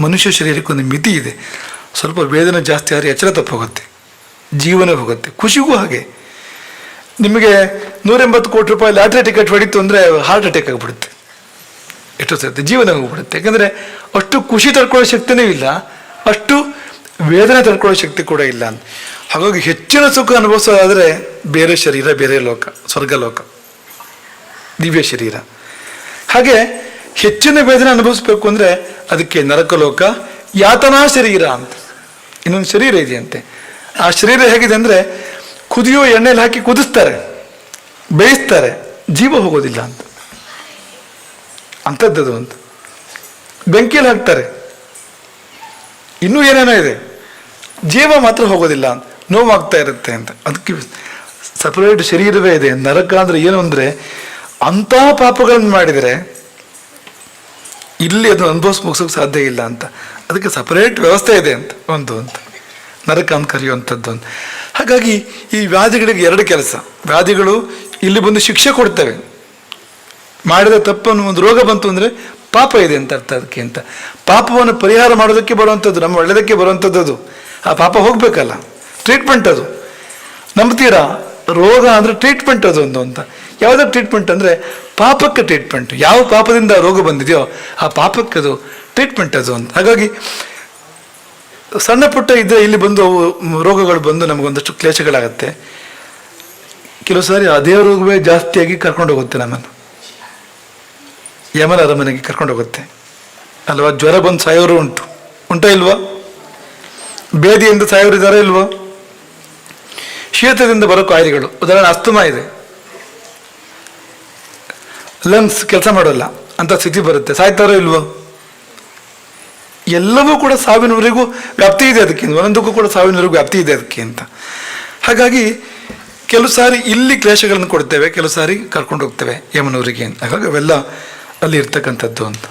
ಮನುಷ್ಯ ಶರೀರಕ್ಕೆ ಒಂದು ಮಿತಿ ಇದೆ. ಸ್ವಲ್ಪ ವೇದನೆ ಜಾಸ್ತಿ ಆದರೆ ಎಚ್ಚರ ತಪ್ಪು ಹೋಗುತ್ತೆ. ಜೀವನ ಹೋಗುತ್ತೆ. ಖುಷಿಗೂ ಹಾಗೆ. ನಿಮಗೆ ನೂರೆಂಬತ್ತು ಕೋಟಿ ರೂಪಾಯಿ ಲಾಟ್ರಿ ಟಿಕೆಟ್ ಹೊಡಿತು ಅಂದರೆ ಹಾರ್ಟ್ ಅಟ್ಯಾಕ್ ಆಗಿಬಿಡುತ್ತೆ. ಎಷ್ಟು ಸರ್ತಿ ಜೀವನ ಹೋಗ್ಬಿಡುತ್ತೆ ಯಾಕಂದರೆ ಅಷ್ಟು ಖುಷಿ ತಡ್ಕೊಳ್ಳೋ ಶಕ್ತಿನೂ ಇಲ್ಲ. ಅಷ್ಟು ವೇದನೆ ತಡ್ಕೊಳ್ಳೋ ಶಕ್ತಿ ಕೂಡ ಇಲ್ಲ. ಅಂತ ಹಾಗಾಗಿ ಹೆಚ್ಚಿನ ಸುಖ ಅನುಭವಿಸೋದಾದರೆ ಬೇರೆ ಶರೀರ, ಬೇರೆ ಲೋಕ ಸ್ವರ್ಗ ಲೋಕ ದಿವ್ಯ ಶರೀರ. ಹಾಗೆ ಹೆಚ್ಚಿನ ವೇದನೆ ಅನುಭವಿಸ್ಬೇಕು ಅಂದರೆ ಅದಕ್ಕೆ ನರಕಲೋಕ, ಯಾತನಾ ಶರೀರ ಅಂತ. ಇನ್ನೊಂದು ಶರೀರ ಇದೆಯಂತೆ. ಆ ಶರೀರ ಹೇಗಿದೆ ಅಂದರೆ ಕುದಿಯೋ ಎಣ್ಣೆಲಿ ಹಾಕಿ ಕುದಿಸ್ತಾರೆ, ಬೇಯಿಸ್ತಾರೆ, ಜೀವ ಹೋಗೋದಿಲ್ಲ ಅಂತ. ಅಂಥದ್ದದು ಅಂತ. ಬೆಂಕಿಯಲ್ಲಿ ಹಾಕ್ತಾರೆ. ಇನ್ನೂ ಏನೇನೋ ಇದೆ. ಜೀವ ಮಾತ್ರ ಹೋಗೋದಿಲ್ಲ ಅಂತ. ನೋವಾಗ್ತಾ ಇರುತ್ತೆ ಅಂತ. ಅದಕ್ಕೆ ಸಪರೇಟ್ ಶರೀರವೇ ಇದೆ. ನರಕ ಅಂದ್ರೆ ಏನು ಅಂದರೆ ಅಂಥ ಪಾಪಗಳನ್ನು ಮಾಡಿದರೆ ಇಲ್ಲಿ ಅದನ್ನು ಅನುಭವಿಸ್ ಮುಗಿಸೋಕೆ ಸಾಧ್ಯ ಇಲ್ಲ ಅಂತ. ಅದಕ್ಕೆ ಸಪರೇಟ್ ವ್ಯವಸ್ಥೆ ಇದೆ ಅಂತ, ಒಂದು ಅಂತ. ನರಕ ಅಂತ ಕರೆಯುವಂಥದ್ದು ಅಂತ ಹಾಗಾಗಿ ಈ ವ್ಯಾಧಿಗಳಿಗೆ ಎರಡು ಕೆಲಸ. ವ್ಯಾಧಿಗಳು ಇಲ್ಲಿ ಬಂದು ಶಿಕ್ಷೆ ಕೊಡ್ತವೆ. ಮಾಡಿದ ತಪ್ಪನ್ನು ಒಂದು ರೋಗ ಬಂತು ಅಂದರೆ ಪಾಪ ಇದೆ ಅಂತ ಅರ್ಥ ಅದಕ್ಕೆ ಅಂತ. ಪಾಪವನ್ನು ಪರಿಹಾರ ಮಾಡೋದಕ್ಕೆ ಬರುವಂಥದ್ದು, ನಮ್ಮ ಒಳ್ಳೆಯದಕ್ಕೆ ಬರುವಂಥದ್ದು ಅದು. ಆ ಪಾಪ ಹೋಗಬೇಕಲ್ಲ. ಟ್ರೀಟ್ಮೆಂಟ್ ಅದು. ನಂಬ್ತೀರಾ ರೋಗ ಅಂದರೆ ಟ್ರೀಟ್ಮೆಂಟ್ ಅದೊಂದು ಅಂತ. ಯಾವುದಕ್ಕೆ ಟ್ರೀಟ್ಮೆಂಟ್ ಅಂದರೆ ಪಾಪಕ್ಕೆ ಟ್ರೀಟ್ಮೆಂಟ್ ಯಾವ ಪಾಪದಿಂದ ರೋಗ ಬಂದಿದೆಯೋ ಆ ಪಾಪಕ್ಕೆ ಅದು ಟ್ರೀಟ್ಮೆಂಟ್ ಅದು ಅಂತ. ಹಾಗಾಗಿ ಸಣ್ಣ ಪುಟ್ಟ ಇದ್ದರೆ ಇಲ್ಲಿ ಬಂದು ರೋಗಗಳು ಬಂದು ನಮಗೊಂದಷ್ಟು ಕ್ಲೇಶಗಳಾಗತ್ತೆ. ಕೆಲವು ಸಾರಿ ಅದೇ ರೋಗವೇ ಜಾಸ್ತಿಯಾಗಿ ಕರ್ಕೊಂಡು ಹೋಗುತ್ತೆ ನಮ್ಮನ್ನು. ಯಮನ ಅರಮನೆಗೆ ಕರ್ಕೊಂಡು ಹೋಗುತ್ತೆ. ಅಲ್ವಾ? ಜ್ವರ ಬಂದು ಸಾಯೋರು ಉಂಟು. ಉಂಟಾ ಇಲ್ವಾ? ಬೇದಿಯಿಂದ ಸಾಯೋರು ಇದ್ದಾರಾ ಇಲ್ವಾ? ಶೀತದಿಂದ ಬರೋ ಕಾಯಿಲೆಗಳು ಉದಾಹರಣೆ ಅಸ್ತಮಾ ಇದೆ. ಲಂಗ್ಸ್ ಕೆಲಸ ಮಾಡೋಲ್ಲ, ಅಂತ ಸ್ಥಿತಿ ಬರುತ್ತೆ. ಸಾಯ್ತಾರೋ ಇಲ್ವೋ? ಎಲ್ಲವೂ ಕೂಡ ಸಾವಿನವರೆಗೂ ವ್ಯಾಪ್ತಿ ಇದೆ ಅದಕ್ಕೆ ಒಂದೊಂದಕ್ಕೂ ಕೂಡ ಸಾವಿನವರೆಗೂ ವ್ಯಾಪ್ತಿ ಇದೆ ಅದಕ್ಕೆ ಅಂತ. ಹಾಗಾಗಿ, ಕೆಲವು ಸಾರಿ ಇಲ್ಲಿ ಕ್ಲೇಶಗಳನ್ನು ಕೊಡ್ತೇವೆ, ಕೆಲವು ಸಾರಿ ಕರ್ಕೊಂಡು ಹೋಗ್ತೇವೆ ಯಮನವರಿಗೆ ಹಾಗಾಗಿ ಅವೆಲ್ಲ ಅಲ್ಲಿ ಇರ್ತಕ್ಕಂಥದ್ದು ಅಂತ.